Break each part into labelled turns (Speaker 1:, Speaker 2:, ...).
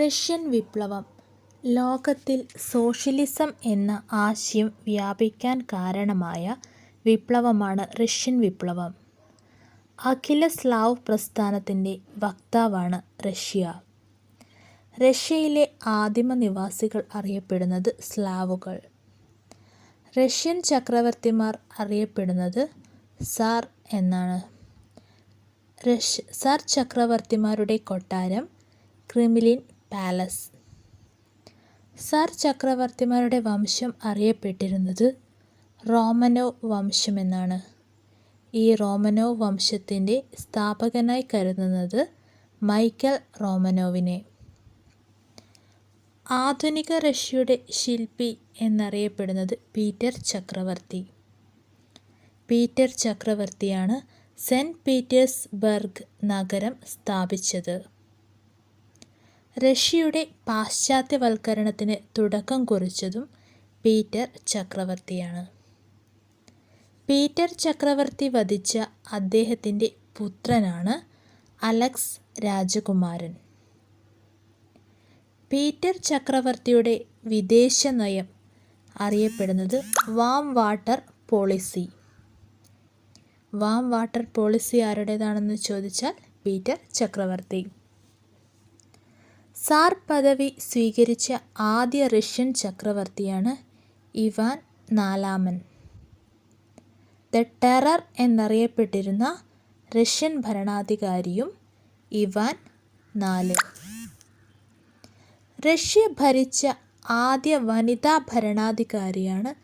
Speaker 1: Russian വിപ്ലവം ലോകത്തിൽ socialism എന്ന ആശയം വ്യാപിക്കാൻ കാരണമായ വിപ്ലവമാണ് റഷ്യൻ വിപ്ലവം. അഖില സ്ലാവ് പ്രസ്ഥാനത്തിന്റെ വക്താവാണ് റഷ്യ. റഷ്യയിലെ ആദിമ നിവാസികൾ അറിയപ്പെടുന്നത് സ്ലാവുകൾ. റഷ്യൻ ചക്രവർത്തിമാർ അറിയപ്പെടുന്നത് സാർ എന്നാണ്. റഷ് സാർ ചക്രവർത്തിമാരുടെ കൊട്ടാരം ക്രെംലിൻ പാലസ്. സർ ചക്രവർത്തിമാരുടെ വംശം അറിയപ്പെട്ടിരുന്നത് റോമനോ വംശമെന്നാണ്. ഈ റോമനോ വംശത്തിന്റെ സ്ഥാപകനായി കരുതുന്നത് മൈക്കൽ റോമനോവിനെ. ആധുനിക റഷ്യയുടെ ശില്പി എന്നറിയപ്പെടുന്നത് പീറ്റർ ചക്രവർത്തി. പീറ്റർ ചക്രവർത്തിയാണ് സെന്റ് പീറ്റേഴ്സ്ബർഗ് നഗരം സ്ഥാപിച്ചത്. റഷ്യയുടെ പാശ്ചാത്യവൽക്കരണത്തിന് തുടക്കം കുറിച്ചതും പീറ്റർ ചക്രവർത്തിയാണ്. പീറ്റർ ചക്രവർത്തി വധിച്ച അദ്ദേഹത്തിന്റെ പുത്രനാണ് അലക്സ് രാജകുമാരൻ. പീറ്റർ ചക്രവർത്തിയുടെ വിദേശ നയം അറിയപ്പെടുന്നത് warm water policy. Warm water policy ആരുടേതാണെന്ന് ചോദിച്ചാൽ പീറ്റർ ചക്രവർത്തി. സാർ പദവി സ്വീകരിച്ച ആദ്യ റഷ്യൻ ചക്രവർത്തിയാണ് ഇവാൻ നാലാമൻ. ദ ടെറർ എന്നറിയപ്പെട്ടിരുന്ന റഷ്യൻ ഭരണാധികാരിയും ഇവാൻ നാല്. റഷ്യ ഭരിച്ച ആദ്യ വനിതാ ഭരണാധികാരിയാണ്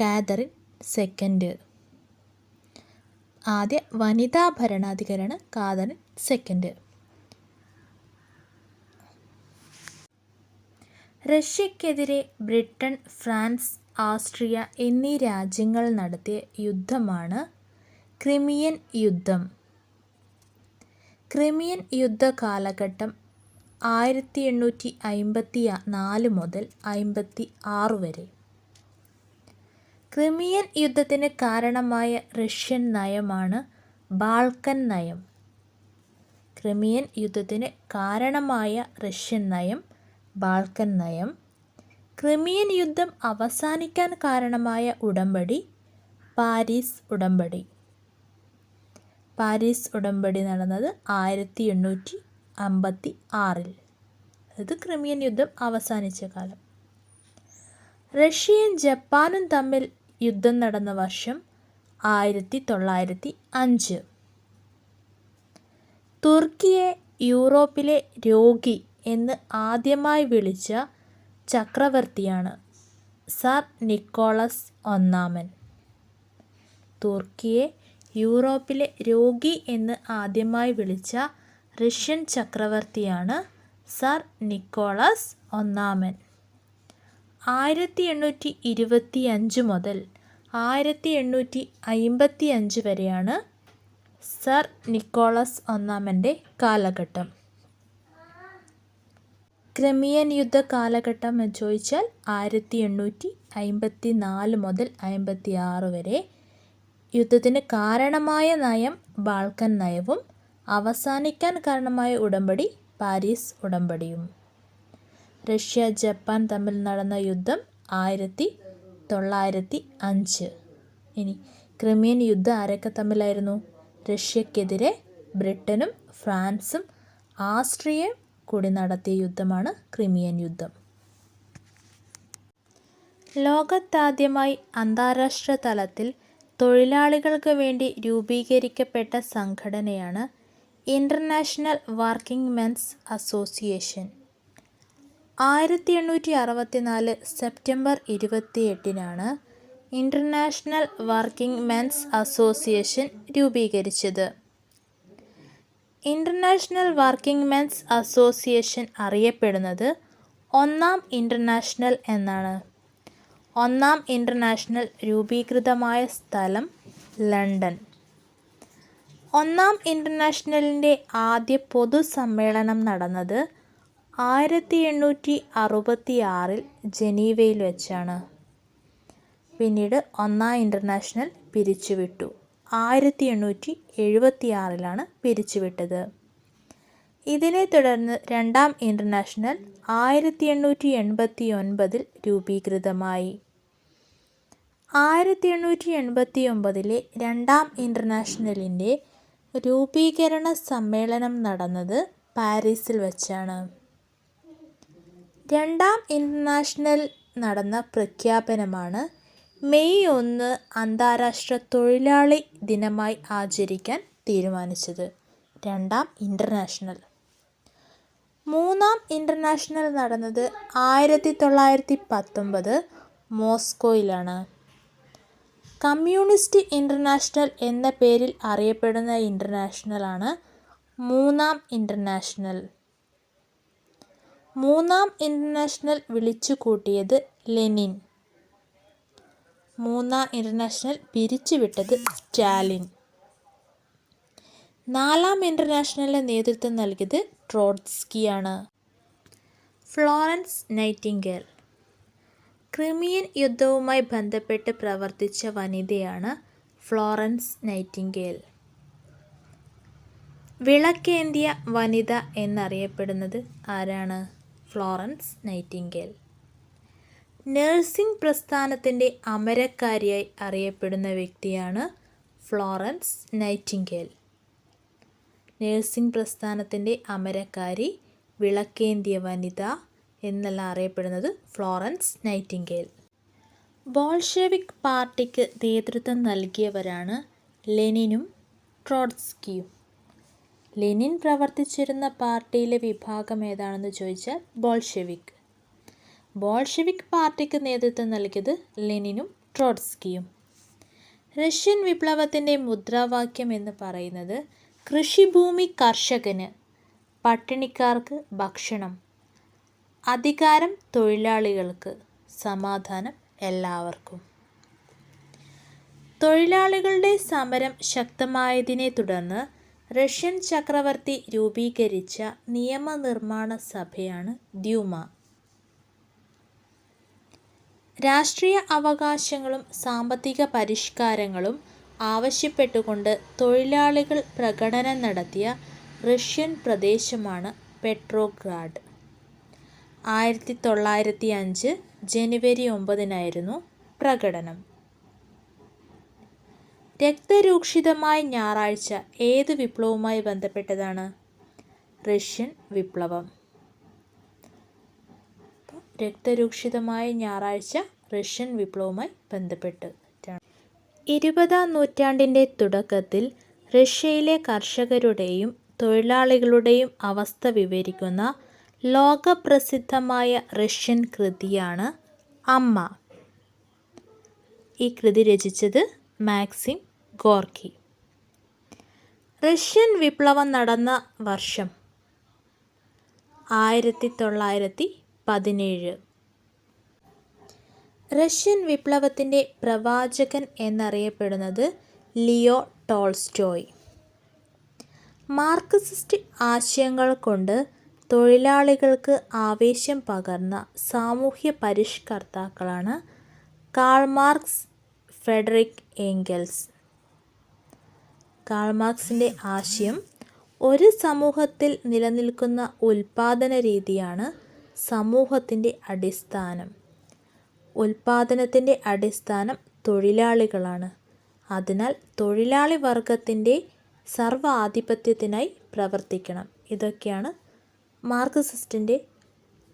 Speaker 1: കാതറിൻ സെക്കൻഡ്. ആദ്യ വനിതാ ഭരണാധികാരിയാണ് കാതറിൻ സെക്കൻഡ്. റഷ്യക്കെതിരെ ബ്രിട്ടൻ, ഫ്രാൻസ്, ആസ്ട്രിയ എന്നീ രാജ്യങ്ങൾ നടത്തിയ യുദ്ധമാണ് ക്രിമിയൻ യുദ്ധം. ക്രിമിയൻ യുദ്ധ കാലഘട്ടം ആയിരത്തി എണ്ണൂറ്റി അമ്പത്തി നാല് മുതൽ അമ്പത്തി ആറ് വരെ. ക്രിമിയൻ യുദ്ധത്തിന് കാരണമായ റഷ്യൻ നയമാണ് ബാൾക്കൻ നയം. ക്രിമിയൻ യുദ്ധത്തിന് കാരണമായ റഷ്യൻ നയം ബാൾക്കൻ നയം. ക്രിമിയൻ യുദ്ധം അവസാനിക്കാൻ കാരണമായ ഉടമ്പടി പാരീസ് ഉടമ്പടി. പാരീസ് ഉടമ്പടി നടന്നത് ആയിരത്തി എണ്ണൂറ്റി അമ്പത്തി ആറിൽ. അതായത് ക്രിമിയൻ യുദ്ധം അവസാനിച്ച കാലം. റഷ്യയും ജപ്പാനും തമ്മിൽ യുദ്ധം നടന്ന വർഷം ആയിരത്തി തൊള്ളായിരത്തി അഞ്ച്. തുർക്കിയെ യൂറോപ്പിലെ രോഗി എന്ന് ആദ്യമായി വിളിച്ച ചക്രവർത്തിയാണ് സർ നിക്കോളസ് ഒന്നാമൻ. തുർക്കിയെ യൂറോപ്പിലെ രോഗി എന്ന് ആദ്യമായി വിളിച്ച റഷ്യൻ ചക്രവർത്തിയാണ് സർ നിക്കോളസ് ഒന്നാമൻ. ആയിരത്തി എണ്ണൂറ്റി ഇരുപത്തിയഞ്ച് മുതൽ ആയിരത്തി എണ്ണൂറ്റി അമ്പത്തിയഞ്ച് വരെയാണ് സർ നിക്കോളസ് ഒന്നാമന്റെ കാലഘട്ടം. ക്രിമിയൻ യുദ്ധ കാലഘട്ടം എന്ന് ചോദിച്ചാൽ ആയിരത്തി എണ്ണൂറ്റി അമ്പത്തി നാല് മുതൽ അമ്പത്തി ആറ് വരെ. യുദ്ധത്തിന് കാരണമായ നയം ബാൾക്കൻ നയവും അവസാനിക്കാൻ കാരണമായ ഉടമ്പടി പാരീസ് ഉടമ്പടിയും. റഷ്യ, ജപ്പാൻ തമ്മിൽ നടന്ന യുദ്ധം ആയിരത്തി തൊള്ളായിരത്തി അഞ്ച്. ഇനി ക്രിമിയൻ യുദ്ധം ആരൊക്കെ തമ്മിലായിരുന്നു? റഷ്യക്കെതിരെ ബ്രിട്ടനും ഫ്രാൻസും ആസ്ട്രിയയും കൂടി നടത്തിയ യുദ്ധമാണ് ക്രിമിയൻ യുദ്ധം. ലോകത്താദ്യമായി അന്താരാഷ്ട്ര തലത്തിൽ തൊഴിലാളികൾക്ക് വേണ്ടി രൂപീകരിക്കപ്പെട്ട സംഘടനയാണ് ഇന്റർനാഷണൽ വർക്കിംഗ് മെൻസ് അസോസിയേഷൻ. ആയിരത്തി എണ്ണൂറ്റി അറുപത്തിനാല് സെപ്റ്റംബർ ഇരുപത്തിയെട്ടിനാണ് ഇന്റർനാഷണൽ വർക്കിംഗ് മെൻസ് അസോസിയേഷൻ രൂപീകരിച്ചത്. ഇന്റർനാഷണൽ വർക്കിംഗ് മെൻസ് അസോസിയേഷൻ അറിയപ്പെടുന്നത് ഒന്നാം ഇന്റർനാഷണൽ എന്നാണ്. ഒന്നാം ഇന്റർനാഷണൽ രൂപീകൃതമായ സ്ഥലം ലണ്ടൻ. ഒന്നാം ഇന്റർനാഷണലിന്റെ ആദ്യ പൊതുസമ്മേളനം നടന്നത് ആയിരത്തി എണ്ണൂറ്റി അറുപത്തി ആറിൽ ജനീവയിൽ വെച്ചാണ് പിന്നീട് ഒന്നാം ഇന്റർനാഷണൽ പിരിച്ചുവിട്ടു. ആയിരത്തി എണ്ണൂറ്റി എഴുപത്തിയാറിലാണ് പിരിച്ചുവിട്ടത്. ഇതിനെ തുടർന്ന് രണ്ടാം ഇന്റർനാഷണൽ ആയിരത്തി എണ്ണൂറ്റി എൺപത്തി ഒൻപതിൽ രൂപീകൃതമായി ആയിരത്തി എണ്ണൂറ്റി എൺപത്തി ഒമ്പതിലെ രണ്ടാം ഇന്റർനാഷണലിന്റെ രൂപീകരണ സമ്മേളനം നടന്നത് പാരീസിൽ വച്ചാണ് രണ്ടാം ഇന്റർനാഷണൽ നടന്ന പ്രഖ്യാപനമാണ് മെയ് ഒന്ന് അന്താരാഷ്ട്ര തൊഴിലാളി ദിനമായി ആചരിക്കാൻ തീരുമാനിച്ചത്. രണ്ടാം ഇന്റർനാഷണൽ മൂന്നാം ഇന്റർനാഷണൽ നടന്നത് ആയിരത്തി തൊള്ളായിരത്തി പത്തൊമ്പത് മോസ്കോയിലാണ്. കമ്മ്യൂണിസ്റ്റ് ഇന്റർനാഷണൽ എന്ന പേരിൽ അറിയപ്പെടുന്ന ഇന്റർനാഷണലാണ് മൂന്നാം ഇന്റർനാഷണൽ മൂന്നാം ഇന്റർനാഷണൽ വിളിച്ചു കൂട്ടിയത് ലെനിൻ. മൂന്നാം ഇന്റർനാഷണൽ പിരിച്ചുവിട്ടത് സ്റ്റാലിൻ. നാലാം ഇന്റർനാഷണലിന് നേതൃത്വം നൽകിയത് ട്രോട്സ്കിയാണ്. Florence Nightingale. ക്രിമിയൻ യുദ്ധവുമായി ബന്ധപ്പെട്ട് പ്രവർത്തിച്ച വനിതയാണ് ഫ്ലോറൻസ് നൈറ്റിംഗേൽ. വിളക്കേന്തിയ വനിത എന്നറിയപ്പെടുന്നത് ആരാണ്? Florence Nightingale. നഴ്സിംഗ് പ്രസ്ഥാനത്തിന്റെ അമരക്കാരിയായി അറിയപ്പെടുന്ന വ്യക്തിയാണ് ഫ്ലോറൻസ് നൈറ്റിംഗേൽ. നഴ്സിംഗ് പ്രസ്ഥാനത്തിന്റെ അമരക്കാരി വിളക്കേന്തിയ വനിത എന്നെല്ലാം അറിയപ്പെടുന്നത് ഫ്ലോറൻസ് നൈറ്റിംഗേൽ. ബോൾഷെവിക് പാർട്ടിക്ക് നേതൃത്വം നൽകിയവരാണ് ലെനിനും ട്രോട്സ്കിയും. ലെനിൻ പ്രവർത്തിച്ചിരുന്ന പാർട്ടിയിലെ വിഭാഗം ഏതാണെന്ന് ചോദിച്ചാൽ ബോൾഷെവിക്. ബോൾഷെവിക് പാർട്ടിക്ക് നേതൃത്വം നൽകിയത് ലെനിനും ട്രോട്സ്കിയും. റഷ്യൻ വിപ്ലവത്തിന്റെ മുദ്രാവാക്യം എന്ന് പറയുന്നത് കൃഷിഭൂമി കർഷകന് പട്ടിണിക്കാർക്ക് ഭക്ഷണം അധികാരം തൊഴിലാളികൾക്ക് സമാധാനം എല്ലാവർക്കും. തൊഴിലാളികളുടെ സമരം ശക്തമായതിനെ തുടർന്ന് റഷ്യൻ ചക്രവർത്തി രൂപീകരിച്ച നിയമനിർമ്മാണ സഭയാണ് ദ്യൂമ. രാഷ്ട്രീയ അവകാശങ്ങളും സാമ്പത്തിക പരിഷ്കാരങ്ങളും ആവശ്യപ്പെട്ടുകൊണ്ട് തൊഴിലാളികൾ പ്രകടനം നടത്തിയ റഷ്യൻ പ്രദേശമാണ് പെട്രോഗ്രാഡ്. ആയിരത്തി തൊള്ളായിരത്തി അഞ്ച് ജനുവരി ഒമ്പതിനായിരുന്നു പ്രകടനം. രക്തരൂക്ഷിതമായ ഞായറാഴ്ച ഏത് വിപ്ലവവുമായി ബന്ധപ്പെട്ടതാണ്? റഷ്യൻ വിപ്ലവം. രക്തരൂക്ഷിതമായ ഞായറാഴ്ച റഷ്യൻ വിപ്ലവവുമായി ബന്ധപ്പെട്ട്. ഇരുപതാം നൂറ്റാണ്ടിന്റെ തുടക്കത്തിൽ റഷ്യയിലെ കർഷകരുടെയും തൊഴിലാളികളുടെയും അവസ്ഥ വിവരിക്കുന്ന ലോകപ്രസിദ്ധമായ റഷ്യൻ കൃതിയാണ് അമ്മ. ഈ കൃതി രചിച്ചത് മാക്സിം ഗോർക്കി. റഷ്യൻ വിപ്ലവം നടന്ന വർഷം ആയിരത്തി തൊള്ളായിരത്തി പതിനേഴ്. റഷ്യൻ വിപ്ലവത്തിന്റെ പ്രവാചകൻ എന്നറിയപ്പെടുന്നത് ലിയോ ടോൾസ്റ്റോയ്. മാർക്സിസ്റ്റ് ആശയങ്ങൾ കൊണ്ട് തൊഴിലാളികൾക്ക് ആവേശം പകർന്ന സാമൂഹ്യ പരിഷ്കർത്താക്കളാണ് Karl Marx Friedrich Engels Karl മാർക്സിന്റെ ആശയം ഒരു സമൂഹത്തിൽ നിലനിൽക്കുന്ന ഉൽപാദന രീതിയാണ് സമൂഹത്തിന്റെ അടിസ്ഥാനം. ഉൽപാദനത്തിന്റെ അടിസ്ഥാനം തൊഴിലാളികളാണ്. അതിനാൽ തൊഴിലാളി വർഗത്തിന്റെ സർവാധിപത്യത്തിനായി പ്രവർത്തിക്കണം. ഇതൊക്കെയാണ് മാർക്സിസ്റ്റിന്റെ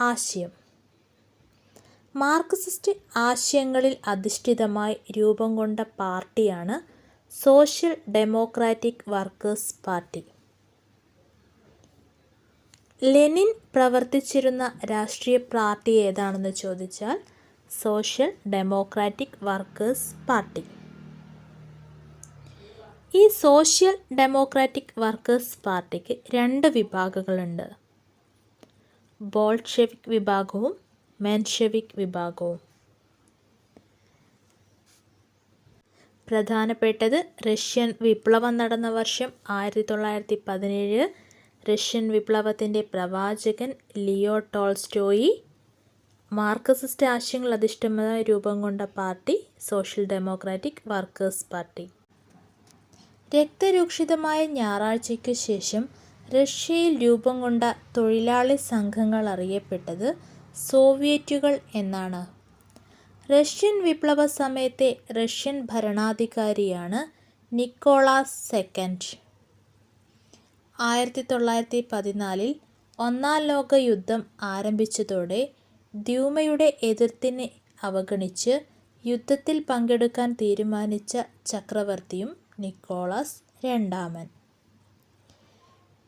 Speaker 1: ആശയം. മാർക്സിസ്റ്റ് ആശയങ്ങളിൽ അധിഷ്ഠിതമായി രൂപം കൊണ്ട പാർട്ടിയാണ് social democratic workers party. Lenin പ്രവർത്തിച്ചിരുന്ന രാഷ്ട്രീയ പാർട്ടി ഏതാണെന്ന് ചോദിച്ചാൽ സോഷ്യൽ ഡെമോക്രാറ്റിക് വർക്കേഴ്സ് പാർട്ടി. ഈ സോഷ്യൽ ഡെമോക്രാറ്റിക് വർക്കേഴ്സ് പാർട്ടിക്ക് രണ്ട് വിഭാഗങ്ങളുണ്ട്. ബോൾഷെവിക് വിഭാഗവും മെൻഷെവിക് വിഭാഗവും. പ്രധാനപ്പെട്ടത് റഷ്യൻ വിപ്ലവം നടന്ന വർഷം ആയിരത്തി തൊള്ളായിരത്തി പതിനേഴ് റഷ്യൻ വിപ്ലവത്തിന്റെ പ്രവാചകൻ ലിയോ ടോൾസ്റ്റോയി മാർക്സിസ്റ്റ് ആശയങ്ങൾ അധിഷ്ഠിതമായി രൂപം കൊണ്ട party social democratic workers party രക്തരൂക്ഷിതമായ ഞായറാഴ്ചയ്ക്ക് ശേഷം റഷ്യയിൽ രൂപം കൊണ്ട തൊഴിലാളി സംഘങ്ങൾ അറിയപ്പെട്ടത് സോവിയറ്റുകൾ എന്നാണ്. റഷ്യൻ വിപ്ലവ സമയത്തെ റഷ്യൻ ഭരണാധികാരിയാണ് നിക്കോളാസ് സെക്കൻഡ്. ആയിരത്തി തൊള്ളായിരത്തി പതിനാലിൽ ഒന്നാം ലോക യുദ്ധം ആരംഭിച്ചതോടെ ദ്യൂമയുടെ എതിർപ്പിനെ അവഗണിച്ച് യുദ്ധത്തിൽ പങ്കെടുക്കാൻ തീരുമാനിച്ച ചക്രവർത്തിയും നിക്കോളാസ് രണ്ടാമൻ.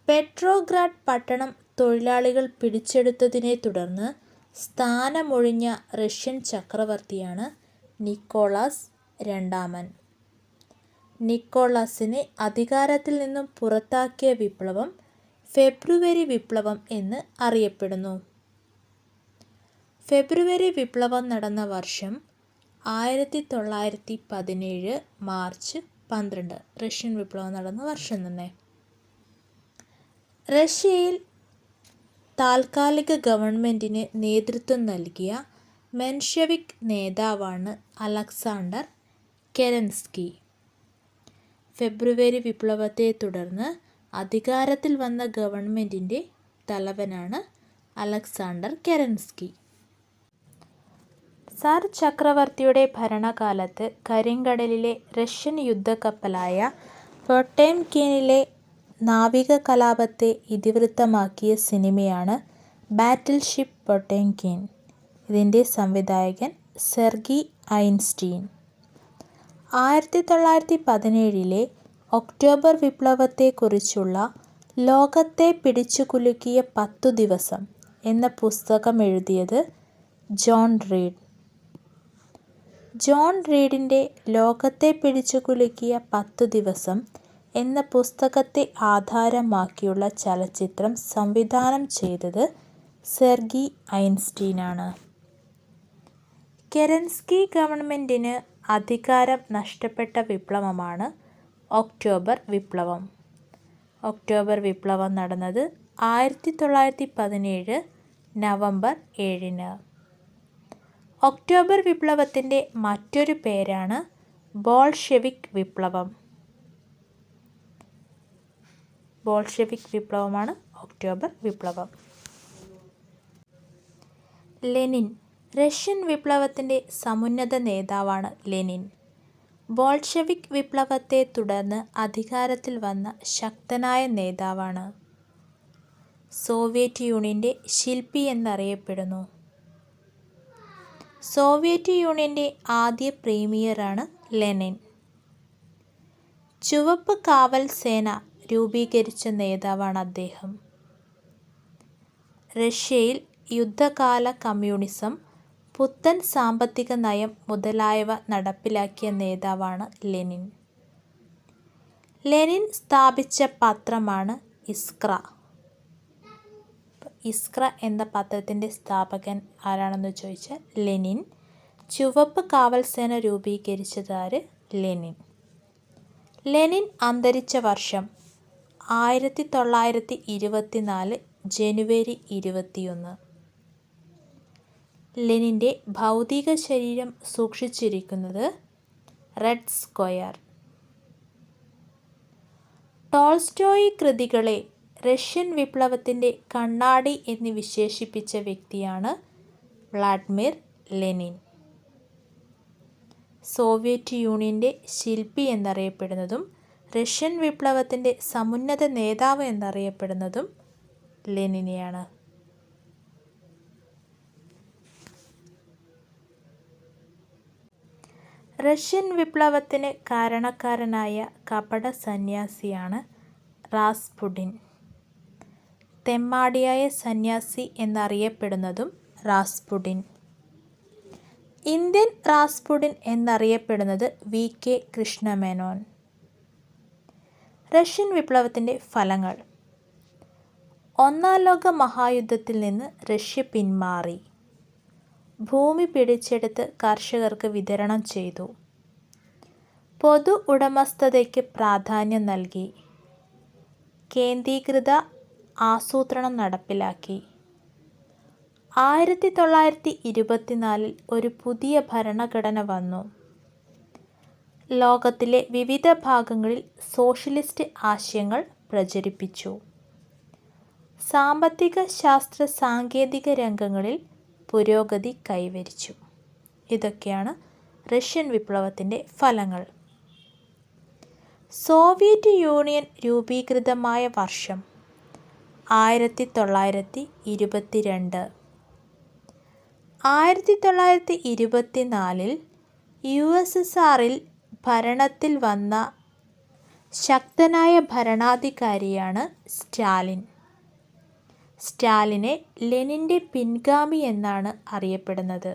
Speaker 1: പെട്രോഗ്രാഡ് പട്ടണം തൊഴിലാളികൾ പിടിച്ചെടുത്തതിനെ തുടർന്ന് സ്ഥാനമൊഴിഞ്ഞ റഷ്യൻ ചക്രവർത്തിയാണ് നിക്കോളാസ് രണ്ടാമൻ. നിക്കോളാസിനെ അധികാരത്തിൽ നിന്നും പുറത്താക്കിയ വിപ്ലവം ഫെബ്രുവരി വിപ്ലവം എന്ന് അറിയപ്പെടുന്നു. ഫെബ്രുവരി വിപ്ലവം നടന്ന വർഷം ആയിരത്തി തൊള്ളായിരത്തി പതിനേഴ് മാർച്ച് പന്ത്രണ്ട്. റഷ്യൻ വിപ്ലവം നടന്ന വർഷം തന്നെ. റഷ്യയിൽ താൽക്കാലിക ഗവൺമെന്റിന് നേതൃത്വം നൽകിയ മെൻഷെവിക് നേതാവാണ് അലക്സാണ്ടർ കെരൻസ്കി. ഫെബ്രുവരി വിപ്ലവത്തെ തുടർന്ന് അധികാരത്തിൽ വന്ന ഗവൺമെന്റിന്റെ തലവനാണ് അലക്സാണ്ടർ കെരൻസ്കി. സർ ചക്രവർത്തിയുടെ ഭരണകാലത്ത് കരിങ്കടലിലെ റഷ്യൻ യുദ്ധക്കപ്പലായ നാവിക കലാപത്തെ ഇതിവൃത്തമാക്കിയ സിനിമയാണ് ബാറ്റിൽ ബാറ്റിൽഷിപ്പ് പൊട്ടേംകീൻ ഇതിന്റെ സംവിധായകൻ സെർഗി ഐൻസ്റ്റീൻ. ആയിരത്തി തൊള്ളായിരത്തി പതിനേഴിലെ ഒക്ടോബർ വിപ്ലവത്തെക്കുറിച്ചുള്ള ലോകത്തെ പിടിച്ചുകുലുക്കിയ പത്തു ദിവസം എന്ന പുസ്തകം എഴുതിയത് ജോൺ റീഡ്. ജോൺ റീഡിന്റെ ലോകത്തെ പിടിച്ചുകുലുക്കിയ പത്തു ദിവസം എന്ന പുസ്തകത്തെ ആധാരമാക്കിയുള്ള ചലച്ചിത്രം സംവിധാനം ചെയ്തത് സെർഗി ഐൻസ്റ്റീനാണ്. കെരൻസ്കി ഗവൺമെന്റിന് അധികാരം നഷ്ടപ്പെട്ട വിപ്ലവമാണ് ഒക്ടോബർ വിപ്ലവം. ഒക്ടോബർ വിപ്ലവം നടന്നത് ആയിരത്തി തൊള്ളായിരത്തി പതിനേഴ് നവംബർ ഏഴിന്. ഒക്ടോബർ വിപ്ലവത്തിന്റെ മറ്റൊരു പേരാണ് ബോൾഷെവിക് വിപ്ലവം. ബോൾഷെവിക് വിപ്ലവമാണ് ഒക്ടോബർ വിപ്ലവം. ലെനിൻ റഷ്യൻ വിപ്ലവത്തിന്റെ സമുന്നത നേതാവാണ് ലെനിൻ. ബോൾഷെവിക് വിപ്ലവത്തെ തുടർന്ന് അധികാരത്തിൽ വന്ന ശക്തനായ നേതാവാണ്. സോവിയറ്റ് യൂണിയന്റെ ശില്പി എന്നറിയപ്പെടുന്നു. സോവിയറ്റ് യൂണിയന്റെ ആദ്യ പ്രീമിയറാണ് ലെനിൻ. ചുവപ്പ് കാവൽ സേന രൂപീകരിച്ച നേതാവാണ് അദ്ദേഹം. റഷ്യയിൽ യുദ്ധകാല കമ്മ്യൂണിസം, പുത്തൻ സാമ്പത്തിക നയം മുതലായവ നടപ്പിലാക്കിയ നേതാവാണ് ലെനിൻ. ലെനിൻ സ്ഥാപിച്ച പത്രമാണ് ഇസ്ക്ര. ഇസ്ക്ര എന്ന പത്രത്തിന്റെ സ്ഥാപകൻ ആരാണെന്ന് ചോദിച്ചാൽ ലെനിൻ. ചുവപ്പ് കാവൽസേന രൂപീകരിച്ചതാര് ലെനിൻ. ലെനിൻ അന്തരിച്ച വർഷം ആയിരത്തി തൊള്ളായിരത്തി ഇരുപത്തിനാല് ജനുവരി ഇരുപത്തിയൊന്ന്. ലെനിന്റെ ഭൗതികശരീരം സൂക്ഷിച്ചിരിക്കുന്നത് റെഡ് സ്ക്വയർ. ടോൾസ്റ്റോയി കൃതികളെ റഷ്യൻ വിപ്ലവത്തിന്റെ കണ്ണാടി എന്ന് വിശേഷിപ്പിച്ച വ്യക്തിയാണ് വ്ളാഡിമിർ ലെനിൻ. സോവിയറ്റ് യൂണിയന്റെ ശില്പി എന്നറിയപ്പെടുന്നതും റഷ്യൻ വിപ്ലവത്തിന്റെ സമുന്നത നേതാവ് എന്നറിയപ്പെടുന്നതും ലെനിനെയാണ്. റഷ്യൻ വിപ്ലവത്തിന് കാരണക്കാരനായ കപട സന്യാസിയാണ് റാസ്പുടിൻ. തെമ്മാടിയായ സന്യാസി എന്നറിയപ്പെടുന്നതും റാസ്പുടിൻ. ഇന്ത്യൻ റാസ്പുടിൻ എന്നറിയപ്പെടുന്നത് വി. കെ. കൃഷ്ണമേനോൻ. റഷ്യൻ വിപ്ലവത്തിന്റെ ഫലങ്ങൾ. ഒന്നാം ലോക മഹായുദ്ധത്തിൽ നിന്ന് റഷ്യ പിന്മാറി. ഭൂമി പിടിച്ചെടുത്ത് കർഷകർക്ക് വിതരണം ചെയ്തു. പൊതു ഉടമസ്ഥതയ്ക്ക് പ്രാധാന്യം നൽകി. കേന്ദ്രീകൃത ആസൂത്രണം നടപ്പിലാക്കി. ആയിരത്തി തൊള്ളായിരത്തി ഇരുപത്തിനാലിൽ ഒരു പുതിയ ഭരണഘടന വന്നു. ലോകത്തിലെ വിവിധ ഭാഗങ്ങളിൽ സോഷ്യലിസ്റ്റ് ആശയങ്ങൾ പ്രചരിപ്പിച്ചു. സാമ്പത്തിക ശാസ്ത്ര സാങ്കേതിക രംഗങ്ങളിൽ പുരോഗതി കൈവരിച്ചു. ഇതൊക്കെയാണ് റഷ്യൻ വിപ്ലവത്തിന്റെ ഫലങ്ങൾ. സോവിയറ്റ് യൂണിയൻ രൂപീകൃതമായ വർഷം ആയിരത്തി തൊള്ളായിരത്തി ഇരുപത്തിരണ്ട് ആയിരത്തി തൊള്ളായിരത്തി ഇരുപത്തിനാലിൽ യു എസ് എസ് ആറിൽ ഭരണത്തിൽ വന്ന ശക്തനായ ഭരണാധികാരിയാണ് സ്റ്റാലിൻ. സ്റ്റാലിനെ ലെനിന്റെ പിൻഗാമി എന്നാണ് അറിയപ്പെടുന്നത്.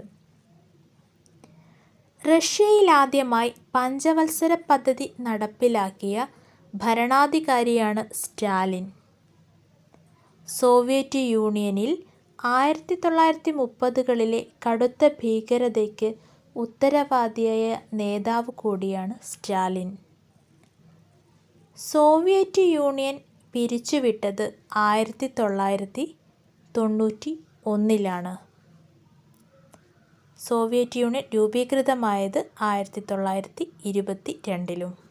Speaker 1: റഷ്യയിലാദ്യമായി പഞ്ചവത്സര പദ്ധതി നടപ്പിലാക്കിയ ഭരണാധികാരിയാണ് സ്റ്റാലിൻ. സോവിയറ്റ് യൂണിയനിൽ ആയിരത്തി തൊള്ളായിരത്തി മുപ്പതുകളിലെ കടുത്ത ഭീകരതയ്ക്ക് ഉത്തരവാദിയായ നേതാവ് കൂടിയാണ് സ്റ്റാലിൻ. സോവിയറ്റ് യൂണിയൻ പിരിച്ചുവിട്ടത് ആയിരത്തി തൊള്ളായിരത്തി തൊണ്ണൂറ്റി ഒന്നിലാണ് സോവിയറ്റ് യൂണിയൻ രൂപീകൃതമായത് ആയിരത്തി തൊള്ളായിരത്തി ഇരുപത്തി രണ്ടിലും